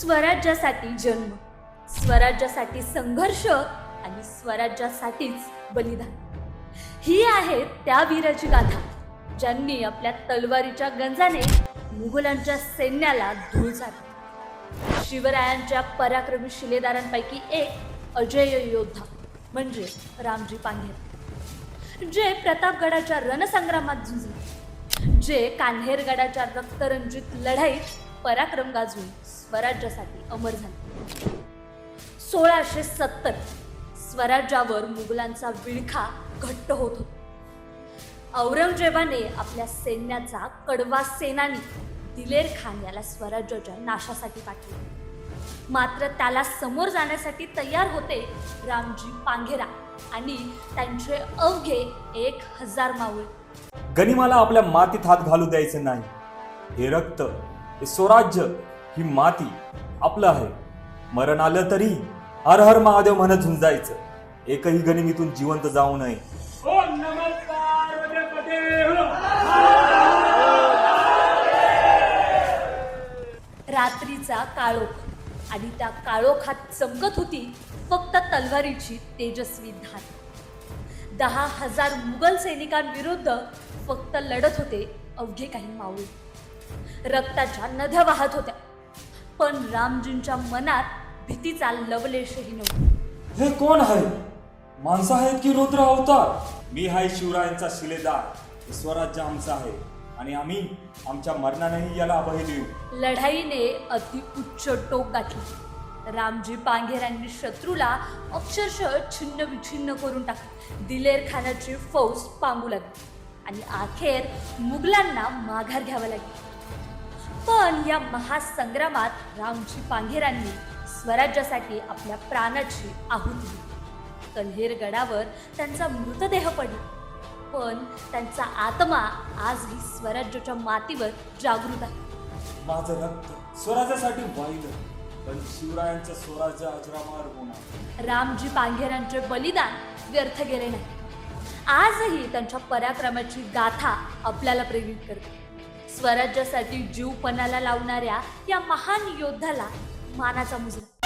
स्वराज्यासाठी जन्म स्वराज्यासाठी संघर्ष आणि स्वराज्यासाठीच बलिदान. ही आहे त्या वीराची गाथा ज्यांनी आपल्या तलवारीच्या गंजाने मुघलांच्या सैन्याला धूळ झाली शिवरायांच्या पराक्रमी शिलेदारांपैकी एक अजय योद्धा म्हणजे रामजी पांघेर जे प्रतापगडाच्या रणसंग्रामात झुंजले जे कान्हेरगडाच्या रक्तरंजित लढाईत पराक्रम गाजवून स्वराज्यासाठी अमर झाले. सोळाशे सत्तर स्वराज्यावर मुघलांचा विळखा घट्ट होत होता. औरंगजेबाने आपल्या सैन्याचा कडवा सेनानी दिलेर खान याला स्वराज्याच्या नाशासाठी पाठवले. मात्र त्याला समोर जाण्यासाठी तयार होते रामजी पांघेरा आणि त्यांचे अवघे एक हजार मावळे. गनिमाला आपल्या मातीत हात घालू द्यायचे नाही. हे रक्त हे स्वराज्य ही माती आपलं आहे. मरण आलं तरी हर हर महादेव म्हणत झुंजायचं एकही गनिमीतून जिवंत जाऊ नये. हो. रात्रीचा काळोख. आणि त्या काळोखात चमकत होती फक्त तलवारीची तेजस्वी धार. दहा हजार मुघल सैनिकांविरुद्ध फक्त लढत होते अवघे काही मावळे. रक्ताच्या नद्या वाहत होत्या. पण रामजींच्या मनात भीतीचा लवलेशही नव्हता. हे कोण आहे? माणसं आहेत की रुद्र अवतार? मी आहे शिवरायांचा शिलेदार. स्वराज्य आमचं आहे. आणि आम्ही आमच्या मरणानेही याला अभय देऊ. लढाईने अति उच्च टोक गाठली. रामजी पांघेरांनी शत्रूला अक्षरशः छिन्न विछिन्न करून टाकले. दिलेर खानाची फौज पांगू लागली. आणि अखेर मुघलांना माघार घ्यावं लागली. पण या महासंग्रामात रामजी पांघेरांनी स्वराज्यासाठी आपल्या प्राणाची आहुती दिली. कल्हेर गडावर त्यांचा मृतदेह पडला. पण त्यांचा आत्मा आजही स्वराज्याच्या मातीवर जागृत आहे. माझं रक्त स्वराज्यासाठी वाहिलं पण शिवरायांचं स्वराज्य अजरामार होणार रामजी पांघेरांचे बलिदान व्यर्थ गेले नाही. आजही त्यांच्या पराक्रमाची गाथा आपल्याला प्रेरित करते. स्वराज्यासाठी जीव पणाला लावणाऱ्या या महान योद्धाला मानाचा मुजरा.